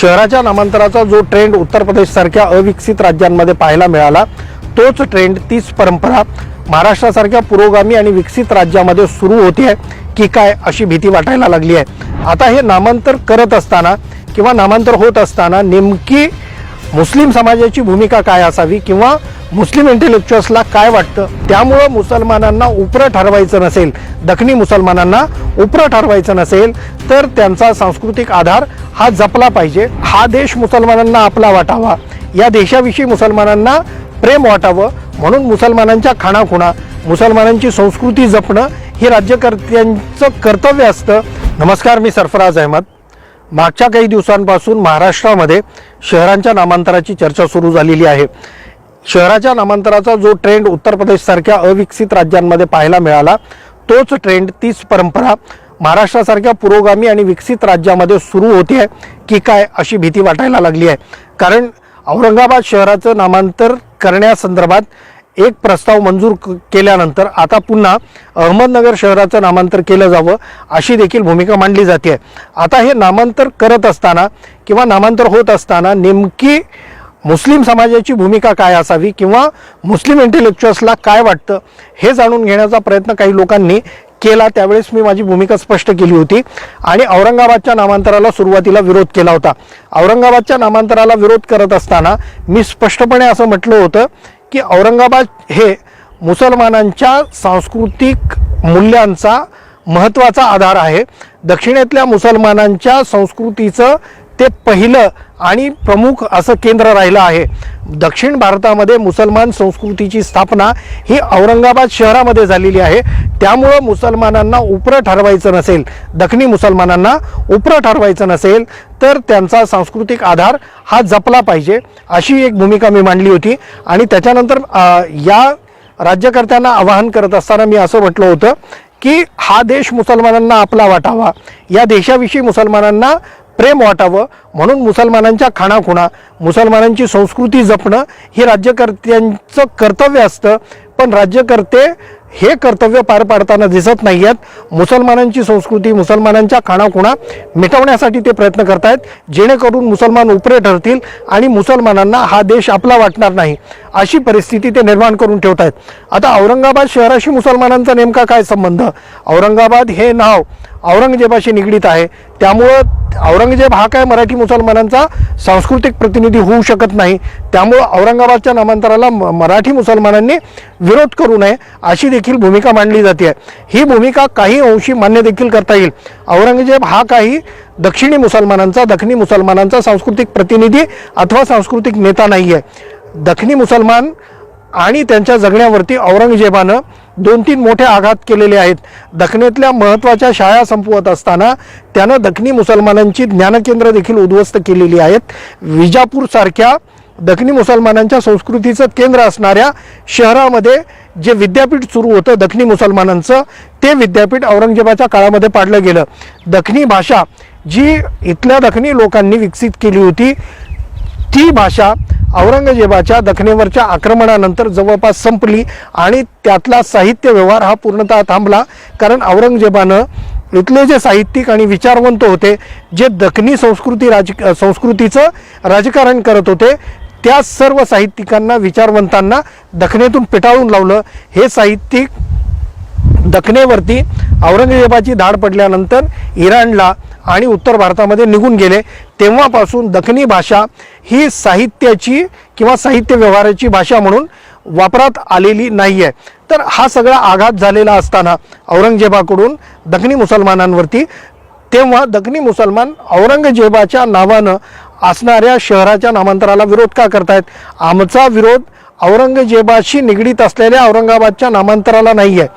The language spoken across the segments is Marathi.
शहराच्या नामांतराचा जो ट्रेंड उत्तर प्रदेशसारख्या अविकसित राज्यांमध्ये पाहायला मिळाला तोच ट्रेंड तीच परंपरा महाराष्ट्रासारख्या पुरोगामी आणि विकसित राज्यामध्ये सुरू होती आहे की काय अशी भीती वाटायला लागली आहे. आता हे नामांतर करत असताना किंवा नामांतर होत असताना नेमकी मुस्लिम समाजाची भूमिका काय असावी किंवा मुस्लिम इंटेलेक्च्युअल्सला काय वाटतं? त्यामुळं मुसलमानांना उपरं ठरवायचं नसेल. दखनी मुसलमानांना उपरं ठरवायचं नसेल तर त्यांचा सांस्कृतिक आधार हा जपला पाहिजे. हा देश मुसलमानांना आपला वाटावा. या देशाविषयी मुसलमानांना प्रेम वाटावं. म्हणून मुसलमानांच्या खाणाखुणा मुसलमानांची संस्कृती जपणं हे राज्यकर्त्यांचं कर्तव्य असतं. नमस्कार मी सरफराज अहमद. मागच्या काही दिवसांपासून महाराष्ट्रामध्ये शहरांच्या नामांतराची चर्चा सुरू झालेली आहे. शहराच्या नामांतराचा जो ट्रेंड उत्तर प्रदेशसारख्या अविकसित राज्यांमध्ये पाहायला मिळाला तोच ट्रेंड तीच परंपरा महाराष्ट्रासारख्या पुरोगामी आणि विकसित राज्यामध्ये सुरू होती आहे की काय अशी भीती वाटायला लागली आहे. कारण औरंगाबाद शहराचं नामांतर करण्यासंदर्भात एक प्रस्ताव मंजूर क- केल्यानंतर आता पुन्हा अहमदनगर शहराचं नामांतर केलं जावं अशी देखील भूमिका मांडली जाते आता हे नामांतर करत असताना किंवा नामांतर होत असताना नेमकी मुस्लिम समाजाची भूमिका काय असावी किंवा मुस्लिम इंटेलेक्च्युअल्सला काय वाटतं हे जाणून घेण्याचा प्रयत्न काही लोकांनी केला. त्यावेळेस मी माझी भूमिका स्पष्ट केली होती आणि औरंगाबादच्या नामांतराला सुरुवातीला विरोध केला होता. औरंगाबादच्या नामांतराला विरोध करत असताना मी स्पष्टपणे असं म्हटलं होतं की औरंगाबाद हे मुसलमानांच्या सांस्कृतिक मूल्यांचा महत्त्वाचा आधार आहे. दक्षिणेतल्या मुसलमानांच्या संस्कृतीचं ते पहिलं आणि प्रमुख असं केंद्र राहिलं आहे. दक्षिण भारतामध्ये मुसलमान संस्कृतीची स्थापना ही औरंगाबाद शहरामध्ये झालेली आहे. त्यामुळं मुसलमानांना उपरं ठरवायचं नसेल दखनी मुसलमानांना उपरं ठरवायचं नसेल तर त्यांचा सांस्कृतिक आधार हा जपला पाहिजे अशी एक भूमिका मी मांडली होती. आणि त्याच्यानंतर या राज्यकर्त्यांना आवाहन करत असताना मी असं म्हटलं होतं की हा देश मुसलमानांना आपला वाटावा. या देशाविषयी मुसलमानांना प्रेम वाटावं म्हणून मुसलमानांच्या खाणाखुणा मुसलमानांची संस्कृती जपणं हे राज्यकर्त्यांचं कर्तव्य असतं. पण राज्यकर्ते हे कर्तव्य पार पाडताना दिसत नाही आहेत मुसलमानांची संस्कृती मुसलमानांच्या खाणाखुणा मिटवण्यासाठी ते प्रयत्न करत आहेत जेणेकरून मुसलमान उपरे ठरतील आणि मुसलमानांना हा देश आपला वाटणार नाही अशी परिस्थिती ते निर्माण करून ठेवत आहेत आता औरंगाबाद शहराशी मुसलमानांचा नेमका काय संबंध? औरंगाबाद हे नाव औरंगजेबाशी निगडीत आहे. त्यामुळं औरंगजेब हा काय मराठी मुसलमानांचा सांस्कृतिक प्रतिनिधी होऊ शकत नाही. त्यामुळं औरंगाबादच्या नामांतराला म- मराठी मुसलमानांनी विरोध करू नये अशी देखील भूमिका मांडली जाते ही भूमिका काही अंशी मान्य देखील करता येईल. औरंगजेब हा काही दक्षिणी मुसलमानांचा दखनी मुसलमानांचा सांस्कृतिक प्रतिनिधी अथवा सांस्कृतिक नेता नाही आहे दखनी मुसलमान आणि त्यांच्या जगण्यावरती औरंगजेबानं दोन तीन मोठे आघात केलेले आहेत. दखनेतल्या महत्त्वाच्या शाळा संपवत असताना त्यानं दखनी मुसलमानांची ज्ञानकेंद्र देखील उद्ध्वस्त केलेली आहेत. विजापूरसारख्या दखनी मुसलमानांच्या संस्कृतीचं केंद्र असणाऱ्या शहरामध्ये जे विद्यापीठ सुरू होतं दखनी मुसलमानांचं ते विद्यापीठ औरंगजेबाच्या काळामध्ये पाडलं गेलं. दखनी भाषा जी इथल्या दखनी लोकांनी विकसित केली होती ती भाषा औरंगजेबाच्या दखनेवरच्या आक्रमणानंतर जवळपास संपली आणि त्यातला साहित्य व्यवहार हा पूर्णतः थांबला कारण औरंगजेबानं इथले जे साहित्यिक आणि विचारवंत होते जे दखनी संस्कृती राज संस्कृतीचं राजकारण करत होते त्या सर्व साहित्यिकांना विचारवंतांना दखनेतून पिटाळून लावलं. हे साहित्यिक दखनेवरती औरंगजेबाची धाड पडल्यानंतर इराणला आणि उत्तर भारतामध्ये निघून गेले. तेव्हापासून दखनी भाषा ही साहित्याची किंवा साहित्य व्यवहाराची भाषा म्हणून वापरात आलेली नाही आहे तर हा सगळा आघात झालेला असताना औरंगजेबाकडून दखनी मुसलमानांवरती तेव्हा दखनी मुसलमान औरंगजेबाच्या नावानं असणाऱ्या शहराच्या नामांतराला विरोध का करतायत? आमचा विरोध औरंगजेबाशी निगडीत असलेल्या औरंगाबादच्या नामांतराला नाही आहे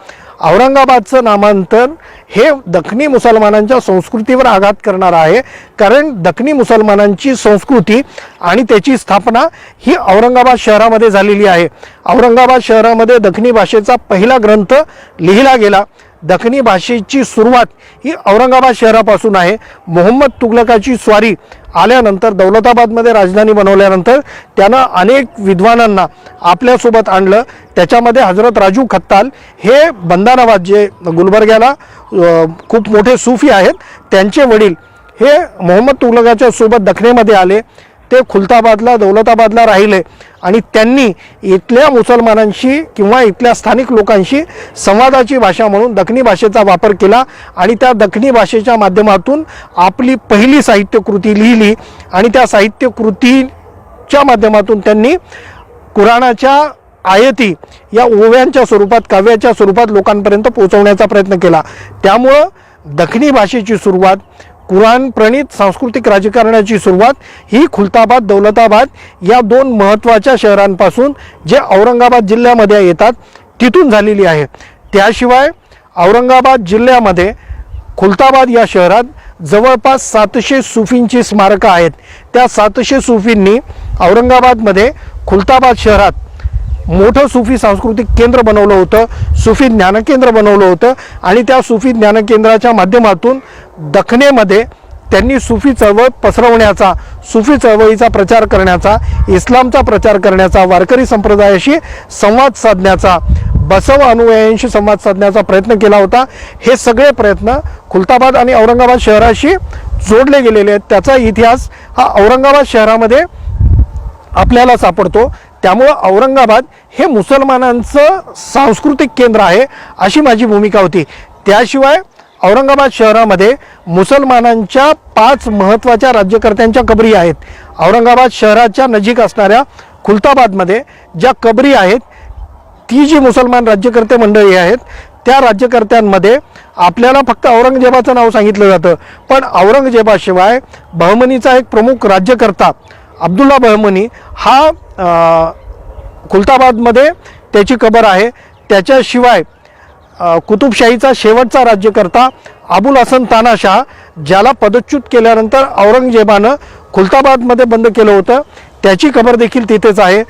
औरंगाबादचं नामांतर हे दखनी मुसलमानांच्या संस्कृतीवर आघात करणार आहे. कारण दखनी मुसलमानांची संस्कृती आणि त्याची स्थापना ही औरंगाबाद शहरामध्ये झालेली आहे. औरंगाबाद शहरामध्ये दखनी भाषेचा पहिला ग्रंथ लिहिला गेला. दखनी भाषेची सुरुवात ही औरंगाबाद शहरापासून आहे. मोहम्मद तुगलकाची स्वारी आल्यानंतर दौलताबादमध्ये राजधानी बनवल्यानंतर त्यानं अनेक विद्वानांना आपल्यासोबत आणलं. त्याच्यामध्ये हजरत राजू खत्ताल हे बंदानाबाद जे गुलबर्ग्याला खूप मोठे सुफी आहेत. त्यांचे वडील हे मोहम्मद तुगलकाच्या सोबत दखनेमध्ये आले. ते खुलताबादला दौलताबादला राहिले आणि त्यांनी इथल्या मुसलमानांशी किंवा इथल्या स्थानिक लोकांशी संवादाची भाषा म्हणून दखनी भाषेचा वापर केला आणि त्या दखनी भाषेच्या माध्यमातून आपली पहिली साहित्यकृती लिहिली आणि त्या साहित्यकृतीच्या माध्यमातून त्यांनी कुराणाच्या आयती या ओव्यांच्या स्वरूपात काव्याच्या स्वरूपात लोकांपर्यंत पोहोचवण्याचा प्रयत्न केला. त्यामुळं दखनी भाषेची सुरुवात कुराण प्रणित सांस्कृतिक राजकारणाची सुरुवात ही खुलताबाद दौलताबाद या दोन महत्त्वाच्या शहरांपासून जे औरंगाबाद जिल्ह्यामध्ये येतात तिथून झालेली आहे. त्याशिवाय औरंगाबाद जिल्ह्यामध्ये खुलताबाद या शहरात जवळपास सातशे सुफींची स्मारकं आहेत. त्या सातशे सुफींनी औरंगाबादमध्ये खुलताबाद शहरात मोठं सुफी सांस्कृतिक केंद्र बनवलं होतं सुफी ज्ञानकेंद्र बनवलं होतं आणि त्या सुफी ज्ञानकेंद्राच्या माध्यमातून दखनेमध्ये त्यांनी सुफी चळवळ पसरवण्याचा सुफी चळवळीचा प्रचार करण्याचा इस्लामचा प्रचार करण्याचा वारकरी संप्रदायाशी संवाद साधण्याचा बसव अनुयायांशी संवाद साधण्याचा प्रयत्न केला होता. हे सगळे प्रयत्न खुलताबाद आणि औरंगाबाद शहराशी जोडले गेलेले आहेत. त्याचा इतिहास हा औरंगाबाद शहरामध्ये आपल्याला सापडतो. त्यामुळं औरंगाबाद हे मुसलमानांचं सांस्कृतिक केंद्र आहे अशी माझी भूमिका होती. त्याशिवाय औरंगाबाद शहरामध्ये मुसलमानांच्या पाच महत्त्वाच्या राज्यकर्त्यांच्या कबरी आहेत. औरंगाबाद शहराच्या नजीक असणाऱ्या खुलताबादमध्ये ज्या कबरी आहेत ती जी मुसलमान राज्यकर्ते मंडळी आहेत त्या राज्यकर्त्यांमध्ये आपल्याला फक्त औरंगजेबाचं नाव सांगितलं जातं. पण औरंगजेबाशिवाय बहमनीचा एक प्रमुख राज्यकर्ता अब्दुल्ला बहमनी हा खुलताबादमध्ये त्याची कबर आहे. त्याच्याशिवाय कुतुबशाहीचा शेवटचा राज्यकर्ता अबुल हसन तानाशाह ज्याला पदच्युत केल्यानंतर औरंगजेबानं खुलताबादमध्ये बंद केलं होतं त्याची कबर देखील तिथेच आहे.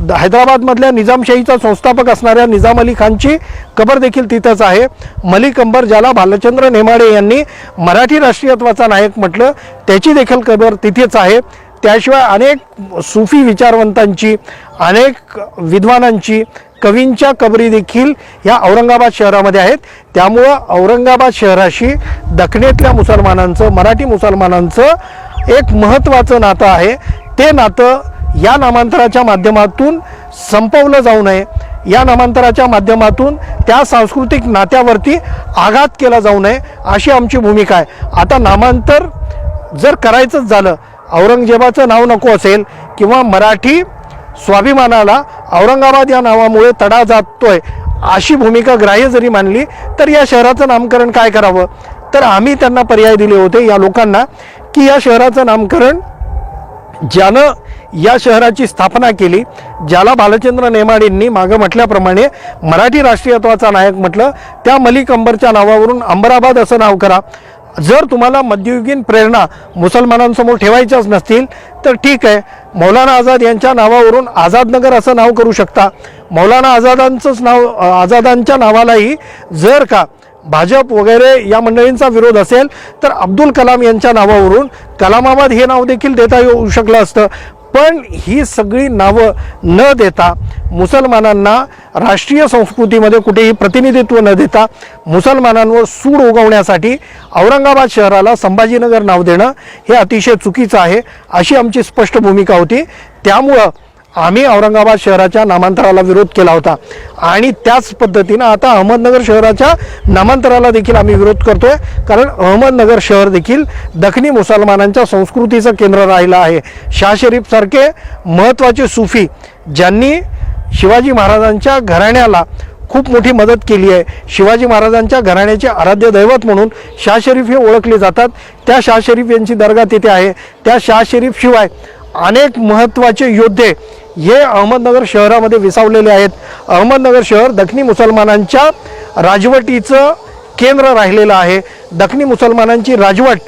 द- हैदराबादमधल्या निजामशाहीचा संस्थापक असणाऱ्या निजाम अली खानची कबर देखील तिथंच आहे. मलिक अंबर ज्याला भालचंद्र नेमाडे यांनी मराठी राष्ट्रीयत्वाचा नायक म्हटलं त्याची देखील कबर तिथेच आहे. त्याशिवाय अनेक सुफी विचारवंतांची अनेक विद्वानांची कवींच्या कबरी देखील या औरंगाबाद शहरामध्ये आहेत. त्यामुळं औरंगाबाद शहराशी दखनेतल्या मुसलमानांचं मराठी मुसलमानांचं एक महत्त्वाचं नातं आहे. ते नातं या नामांतराच्या माध्यमातून संपवलं जाऊ नये. या नामांतराच्या माध्यमातून त्या सांस्कृतिक नात्यावरती आघात केला जाऊ नये अशी आमची भूमिका आहे. आता नामांतर जर करायचंच झालं औरंगजेबाचं नाव नको असेल किंवा मराठी स्वाभिमानाला औरंगाबाद या नावामुळे तडा जातोय अशी भूमिका ग्राह्य जरी मानली तर या शहराचं नामकरण काय करावं? तर आम्ही त्यांना पर्याय दिले होते या लोकांना की या शहराचं नामकरण ज्यानं या शहराची स्थापना केली ज्याला भालचंद्र नेमाडेंनी मागं म्हटल्याप्रमाणे मराठी राष्ट्रीयत्वाचा नायक म्हटलं त्या मलिक अंबरच्या नावावरून अंबराबाद असं नाव करा. जर तुम्हाला मध्ययुगीन प्रेरणा मुसलमानांसमोर ठेवायच्याच नसतील तर ठीक आहे. मौलाना आझाद यांच्या नावावरून आझादनगर असं नाव करू शकता. मौलाना आझादांचंच नाव आझादांच्या नावालाही जर का भाजप वगैरे या मंडळींचा विरोध असेल तर अब्दुल कलाम यांच्या नावावरून कलामाबाद हे नाव देखील देता येऊ शकलं असतं. पण ही सगळी नावं न देता मुसलमानांना राष्ट्रीय संस्कृतीमध्ये कुठेही प्रतिनिधित्व न देता मुसलमानांवर सूड उगवण्यासाठी औरंगाबाद शहराला संभाजीनगर नाव देणं हे अतिशय चुकीचं आहे अशी आमची स्पष्ट भूमिका होती. त्यामुळं आम्ही औरंगाबाद शहराच्या नामांतराला विरोध केला होता. आणि त्याच पद्धतीनं आता अहमदनगर शहराच्या नामांतराला देखील आम्ही विरोध करतोय. कारण अहमदनगर शहर देखील दखनी मुसलमानांच्या संस्कृतीचं केंद्र राहिलं आहे. शाह शरीफसारखे महत्त्वाचे सुफी ज्यांनी शिवाजी महाराजांच्या घराण्याला खूप मोठी मदत केली आहे. शिवाजी महाराजांच्या घराण्याचे आराध्य दैवत म्हणून शाह शरीफ हे ओळखले जातात. त्या शाह शरीफ यांची दर्गा तिथे आहे. त्या शाह शरीफ शिवाय अनेक महत्त्वाचे योद्धे हे अहमदनगर शहरामध्ये विसावलेले आहेत. अहमदनगर शहर दखनी मुसलमानांच्या राजवटीचं केंद्र राहिलेलं आहे. दखनी मुसलमानांची राजवट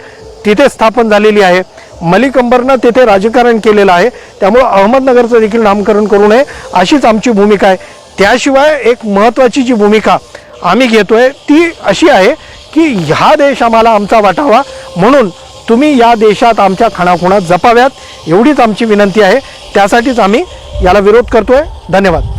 तिथे स्थापन झालेली आहे. मलिक अंबरनं तिथे राजकारण केलेलं आहे. त्यामुळं अहमदनगरचं देखील नामकरण करू नये अशीच आमची भूमिका आहे. त्याशिवाय एक महत्त्वाची जी भूमिका आम्ही घेतो आहे ती अशी आहे की हा देश आम्हाला आमचा वाटावा म्हणून तुम्ही या देशात आमच्या खाणाखुणा जपाव्यात एवढीच आमची विनंती आहे. त्यासाठीच आम्ही याला विरोध करतोय. धन्यवाद.